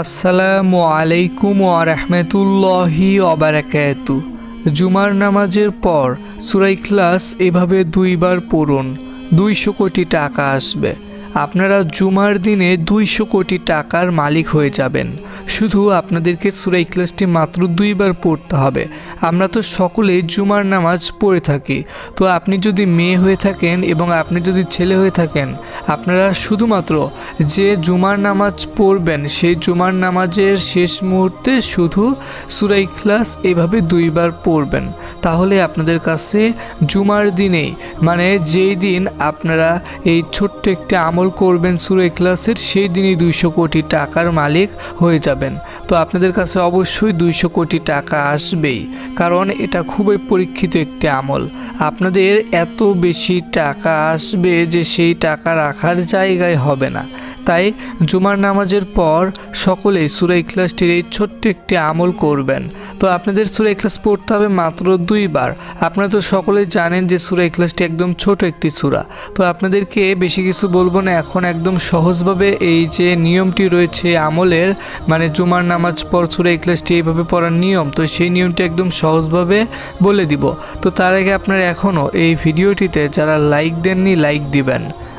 আসসালামু আলাইকুম ওরহমতুল্লাহি অবারাকাতু জুমার নামাজের পর সুরাই ক্লাস এভাবে দুইবার পড়ুন, দুইশো কোটি টাকা আসবে। আপনারা জুমার দিনে দুইশো কোটি টাকার মালিক হয়ে যাবেন। শুধু আপনাদেরকে সুরাই ক্লাসটি মাত্র দুইবার পড়তে হবে। আমরা তো সকলেই জুমার নামাজ পড়ে থাকি। তো আপনি যদি মেয়ে হয়ে থাকেন এবং আপনি যদি ছেলে হয়ে থাকেন, আপনারা শুধুমাত্র যে জুমার নামাজ পড়বেন, সেই জুমার নামাজের শেষ মুহূর্তে শুধু সুরাই ক্লাস এভাবে দুইবার পড়বেন। তাহলে আপনাদের কাছে জুমার দিনেই মানে যেই দিন আপনারা এই ছোট্ট একটি আমল করবেন সুরে ক্লাসের সেই দিনই দুইশো কোটি টাকার মালিক হয়ে যাবেন। তো আপনাদের কাছে অবশ্যই দুইশো কোটি টাকা আসবেই, কারণ এটা খুবই পরীক্ষিত একটি আমল। আপনাদের এত বেশি টাকা আসবে যে সেই টাকা রাখার জায়গায় হবে না। তাই জুমার নামাজের পর সকলেই সুরাই ক্লাসটির এই ছোট্ট একটি আমল করবেন। তো আপনাদের সুরাই ক্লাস পড়তে হবে মাত্র দুইবার। আপনারা তো সকলেই জানেন যে সুরাই ক্লাসটি একদম ছোট একটি সুরা। তো আপনাদেরকে বেশি কিছু বলব না, এখন একদম সহজভাবে এই যে নিয়মটি রয়েছে আমলের মানে জুমার নামাজ পর সুরাই ক্লাসটি এইভাবে পড়ার নিয়ম, তো সেই নিয়মটি একদম সহজভাবে বলে দিব। তো তার আগে আপনারা এখনও এই ভিডিওটিতে যারা লাইক দেননি, লাইক দিবেন।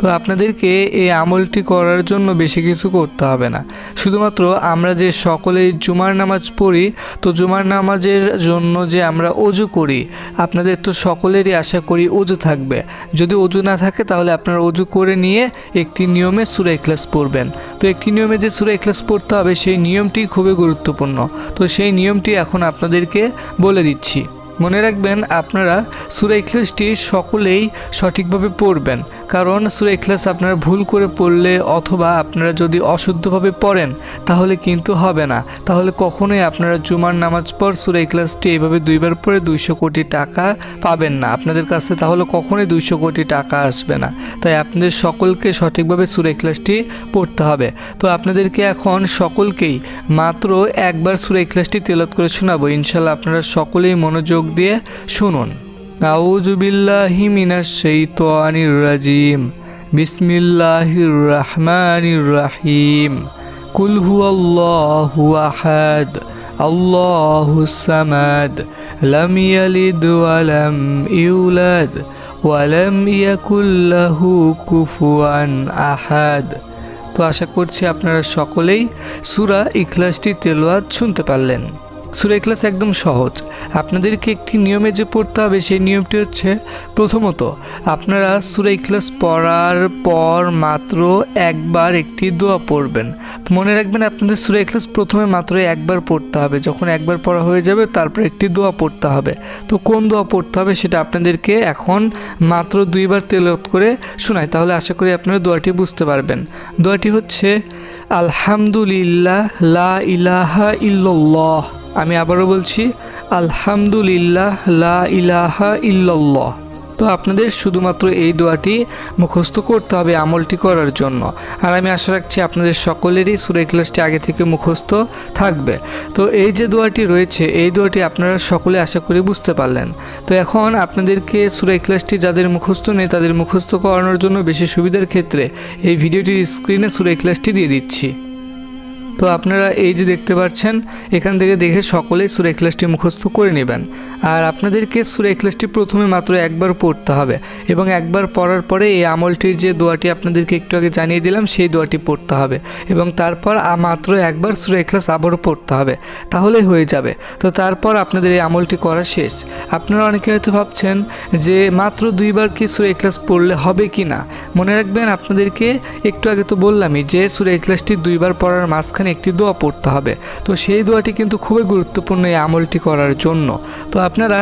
তো আপনাদেরকে এই আমলটি করার জন্য বেশি কিছু করতে হবে না। শুধুমাত্র আমরা যে সকলেই জুমার নামাজ পড়ি, তো জুমার নামাজের জন্য যে আমরা অজু করি, আপনাদের তো সকলেরই আশা করি অজু থাকবে। যদি অজু না থাকে, তাহলে আপনারা অজু করে নিয়ে একটি নিয়মে সুরা ক্লাস পড়বেন। তো একটি নিয়মে যে সুরা ক্লাস পড়তে হবে, সেই নিয়মটি খুবই গুরুত্বপূর্ণ। তো সেই নিয়মটি এখন আপনাদেরকে বলে দিচ্ছি। মনে রাখবেন, আপনারা সুরা ইখলাসটি সকলেই সঠিকভাবে পড়বেন। কারণ সুরে ইখলাস আপনারা ভুল করে পড়লে অথবা আপনারা যদি অশুদ্ধভাবে পড়েন, তাহলে কিন্তু হবে না। তাহলে কখনোই আপনারা জুমার নামাজ পর সুরে ইখলাসটি এইভাবে দুইবার পরে দুইশো কোটি টাকা পাবেন না। আপনাদের কাছে তাহলে কখনোই দুইশো কোটি টাকা আসবে না। তাই আপনাদের সকলকে সঠিকভাবে সুরে ইখলাসটি পড়তে হবে। তো আপনাদেরকে এখন সকলকেই মাত্র একবার সুরে ইখলাসটি তেলত করে শোনাবো। ইনশাল্লাহ আপনারা সকলেই মনোযোগ দিয়ে শুনুন। আউযু বিল্লাহি মিনাশ শাইতানির রাজিম। বিসমিল্লাহির রহমানির রহিম। কুল হুয়াল্লাহু আহাদ। আল্লাহুস সামাদ। লাম ইয়ালিদ ওয়া লাম ইউলাদ। ওয়া লাম ইয়াকুল লাহু কুফুয়ান আহাদ। তো আশা করছি আপনারা সকলেই সূরা ইখলাসটি তেলাওয়াত শুনতে পারলেন। সুরা ক্লাস একদম সহজ। আপনাদেরকে একটি নিয়মে যে পড়তে হবে সেই নিয়মটি হচ্ছে, প্রথমত, আপনারা সুরা ক্লাস পড়ার পর মাত্র একবার একটি দোয়া পড়বেন। মনে রাখবেন আপনাদের সুরা ক্লাস প্রথমে মাত্র একবার পড়তে হবে। যখন একবার পড়া হয়ে যাবে, তারপর একটি দোয়া পড়তে হবে। তো কোন দোয়া পড়তে হবে সেটা আপনাদেরকে এখন মাত্র দুইবার তেলত করে শোনায় তাহলে আশা করি আপনারা দোয়াটি বুঝতে পারবেন। দোয়াটি হচ্ছে, আলহামদুলিল্লাহ, লা ইলাহা ইল্লাল্লাহ। আমি আবারও বলছি, আলহামদুলিল্লাহ, লা ইলাহা ইল্লাল্লাহ। তো আপনাদের শুধুমাত্র এই দোয়াটি মুখস্থ করতে হবে আমলটি করার জন্য। আর আমি আশা রাখছি আপনাদের সকলেরই সুরে ক্লাসটি আগে থেকে মুখস্থ থাকবে। তো এই যে দোয়াটি রয়েছে, এই দোয়াটি আপনারা সকলে আশা করি বুঝতে পারলেন। তো এখন আপনাদেরকে সুরে ক্লাসটি যাদের মুখস্থ নেই, তাদের মুখস্থ করানোর জন্য বেশি সুবিধার ক্ষেত্রে এই ভিডিওটির স্ক্রিনে সুরে ক্লাসটি দিয়ে দিচ্ছি। তো আপনারা এই যে দেখতে পাচ্ছেন, এখান থেকে দেখে সকলেই সুরে ক্লাসটি মুখস্থ করে নেবেন। আর আপনাদেরকে সুরে ক্লাসটি প্রথমে মাত্র একবার পড়তে হবে এবং একবার পড়ার পরে এই আমলটির যে দোয়াটি আপনাদেরকে একটু আগে জানিয়ে দিলাম, সেই দোয়াটি পড়তে হবে এবং তারপর মাত্র একবার সুরে ক্লাস আবারও পড়তে হবে। তাহলেই হয়ে যাবে। তো তারপর আপনাদের এই আমলটি করা শেষ। আপনারা অনেকে হয়তো ভাবছেন যে মাত্র দুইবার কি সুরে ক্লাস পড়লে হবে কি না মনে রাখবেন, আপনাদেরকে একটু আগে তো বললামই যে সুরে ক্লাসটি দুইবার পড়ার মাঝখানে একটি দোয়া পড়তে হবে। তো সেই দোয়াটি কিন্তু খুবই গুরুত্বপূর্ণ এই আমলটি করার জন্য। তো আপনারা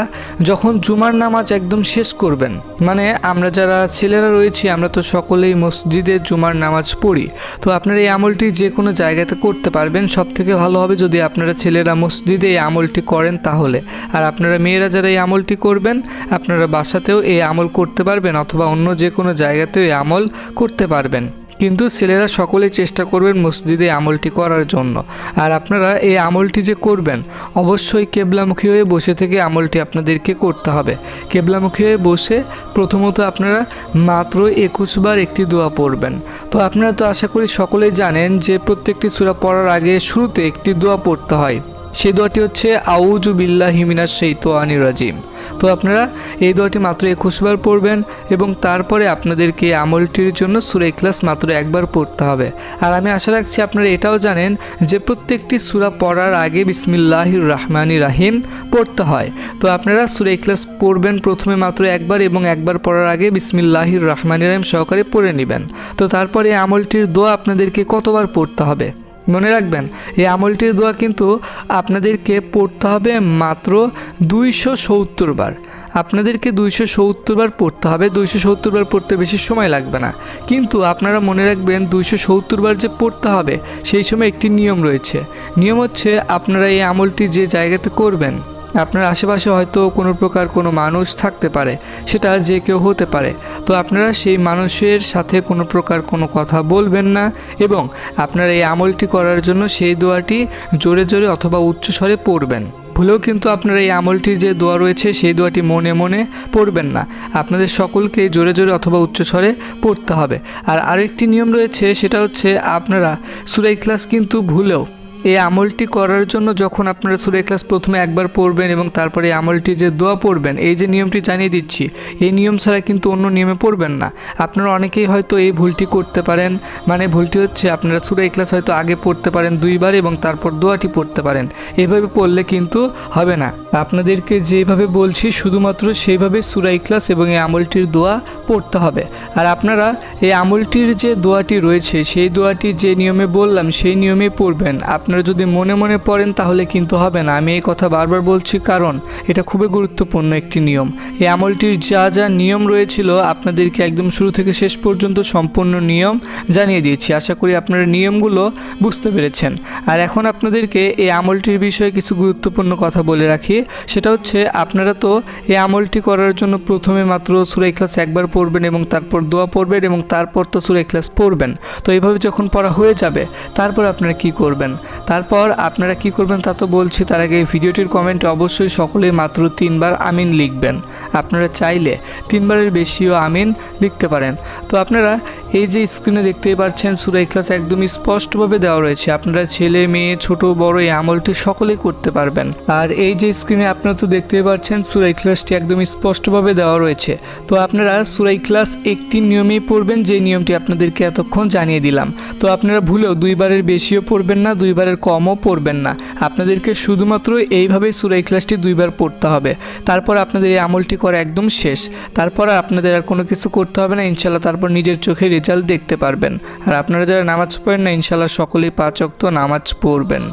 যখন জুমার নামাজ একদম শেষ করবেন মানে আমরা যারা ছেলেরা রয়েছি, আমরা তো সকলেই মসজিদে জুমার নামাজ পড়ি। তো আপনারা এই আমলটি যে কোনো জায়গাতে করতে পারবেন। সব থেকে ভালো হবে যদি আপনারা ছেলেরা মসজিদে এই আমলটি করেন তাহলে। আর আপনারা মেয়েরা যারা এই আমলটি করবেন, আপনারা বাসাতেও এই আমল করতে পারবেন অথবা অন্য যে কোনো জায়গাতেও এই আমল করতে পারবেন। কিন্তু ছেলেরা সকলে চেষ্টা করবেন মসজিদে আমলটি করার জন্য। আর আপনারা এই আমলটি যে করবেন, অবশ্যই কেবলামুখী হয়ে বসে থেকে আমলটি আপনাদেরকে করতে হবে। কেবলামুখী হয়ে বসে প্রথমত আপনারা মাত্র একুশবার একটি দোয়া পড়বেন। তো আপনারা তো আশা করি সকলেই জানেন যে প্রত্যেকটি সূরা পড়ার আগে শুরুতে একটি দোয়া পড়তে হয়। সেই দোয়াটি হচ্ছে আউজু বিল্লাহ হিমিনাস সেইতো আনি রাজিম। তো আপনারা এই দোয়াটি মাত্র একুশবার পড়বেন এবং তারপরে আপনাদেরকে আমলটির জন্য সুরা ইখলাস মাত্র একবার পড়তে হবে। আর আমি আশা রাখছি আপনারা এটাও জানেন যে প্রত্যেকটি সুরা পড়ার আগে বিসমিল্লাহির রহমানি রাহিম পড়তে হয়। তো আপনারা সুরা ইখলাস পড়বেন প্রথমে মাত্র একবার এবং একবার পড়ার আগে বিসমিল্লাহির রহমানি রাহিম সহকারে পড়ে নেবেন। তো তারপরে আমলটির দোয়া আপনাদেরকে কতবার পড়তে হবে? মনে রাখবেন, এই আমলটির দোয়া কিন্তু আপনাদেরকে পড়তে হবে মাত্র দুইশো সত্তর বার। আপনাদেরকে দুইশো সত্তর বার পড়তে হবে, দুইশো সত্তর বার পড়তে বেশি সময় লাগবে না। কিন্তু আপনারা মনে রাখবেন, দুইশো সত্তর বার যে পড়তে হবে, সেই সময় একটি নিয়ম রয়েছে। নিয়ম হচ্ছে আপনারা এই আমলটি যে জায়গাতে করবেন আপনার আশেপাশে হয়তো কোনো প্রকার কোনো মানুষ থাকতে পারে, সেটা যে কেউ হতে পারে। তো আপনারা সেই মানুষের সাথে কোনো প্রকার কোনো কথা বলবেন না এবং আপনারা এই আমলটি করার জন্য সেই দোয়াটি জোরে জোরে অথবা উচ্চস্বরে পড়বেন। ভুলেও কিন্তু আপনারা এই আমলটির যে দোয়া রয়েছে, সেই দোয়াটি মনে মনে পড়বেন না। আপনাদের সকলকে জোরে জোরে অথবা উচ্চস্বরে পড়তে হবে। আর আরেকটি নিয়ম রয়েছে, সেটা হচ্ছে আপনারা সুরাই ক্লাস কিন্তু ভুলেও এই আমলটি করার জন্য যখন আপনারা সুরে ক্লাস প্রথমে একবার পড়বেন এবং তারপরে এই আমলটি যে দোয়া পড়বেন, এই যে নিয়মটি জানিয়ে দিচ্ছি, এই নিয়ম ছাড়া কিন্তু অন্য নিয়মে পড়বেন না। আপনারা অনেকেই হয়তো এই ভুলটি করতে পারেন মানে ভুলটি হচ্ছে আপনারা সুরে ক্লাস হয়তো আগে পড়তে পারেন দুইবার এবং তারপর দোয়াটি পড়তে পারেন। এভাবে পড়লে কিন্তু হবে না। আপনাদেরকে যেভাবে বলছি, শুধুমাত্র সেইভাবে সুরাই ক্লাস এবং এই আমলটির দোয়া পড়তে হবে। আর আপনারা এই আমলটির যে দোয়াটি রয়েছে, সেই দোয়াটি যে নিয়মে বললাম, সেই নিয়মে পড়বেন। আপনারা যদি মনে মনে পড়েন তাহলে কিন্তু হবে না। আমি এই কথা বারবার বলছি কারণ এটা খুবই গুরুত্বপূর্ণ একটি নিয়ম। এই আমলটির যা যা নিয়ম রয়েছিল, আপনাদেরকে একদম শুরু থেকে শেষ পর্যন্ত সম্পূর্ণ নিয়ম জানিয়ে দিয়েছি। আশা করি আপনারা নিয়মগুলো বুঝতে পেরেছেন। আর এখন আপনাদেরকে এই আমলটির বিষয়ে কিছু গুরুত্বপূর্ণ কথা বলে রাখি। সেটা হচ্ছে, আপনারা তো এই আমলটি করার জন্য প্রথমে মাত্র সুরাই ক্লাস একবার পড়বেন এবং তারপর দোয়া পড়বেন এবং তারপর তো সুরাই ক্লাস পড়বেন। তো এইভাবে যখন পড়া হয়ে যাবে, তারপর আপনারা কি করবেন? তারপর আপনারা কি করবেন তা তো বলছি, তার আগে এই ভিডিওটির কমেন্টে অবশ্যই সকলেই মাত্র তিনবার আমিন লিখবেন। আপনারা চাইলে তিনবারের বেশিও আমিন লিখতে পারেন। তো আপনারা এই যে স্ক্রিনে দেখতেই পাচ্ছেন সুরাই ক্লাস একদম স্পষ্টভাবে দেওয়া রয়েছে। আপনারা ছেলে, মেয়ে, ছোট, বড়, এই আমলটি সকলেই করতে পারবেন। আর এই যে স্ক্রিনে আপনারা তো দেখতেই পাচ্ছেন সুরাই ক্লাসটি একদম স্পষ্টভাবে দেওয়া রয়েছে। তো আপনারা সুরাই ক্লাস একটি নিয়মেই পড়বেন, যে নিয়মটি আপনাদেরকে এতক্ষণ জানিয়ে দিলাম। তো আপনারা ভুলেও দুইবারের বেশিও পড়বেন না, দুইবারের কমও পড়বেন না। আপনাদেরকে শুধুমাত্র এইভাবেই সুরাই ক্লাসটি দুইবার পড়তে হবে। তারপর আপনাদের এই আমলটি করা একদম শেষ। তারপর আপনাদের আর কোনো কিছু করতে হবে না। ইনশাল্লাহ তারপর নিজের চোখে রেজাল্ট দেখতে পারবেন। আর আপনারা যারা নামাজ পড়েন না ইনশাল্লাহ সকলেই পাঁচ অক্ত নামাজ পড়বেন।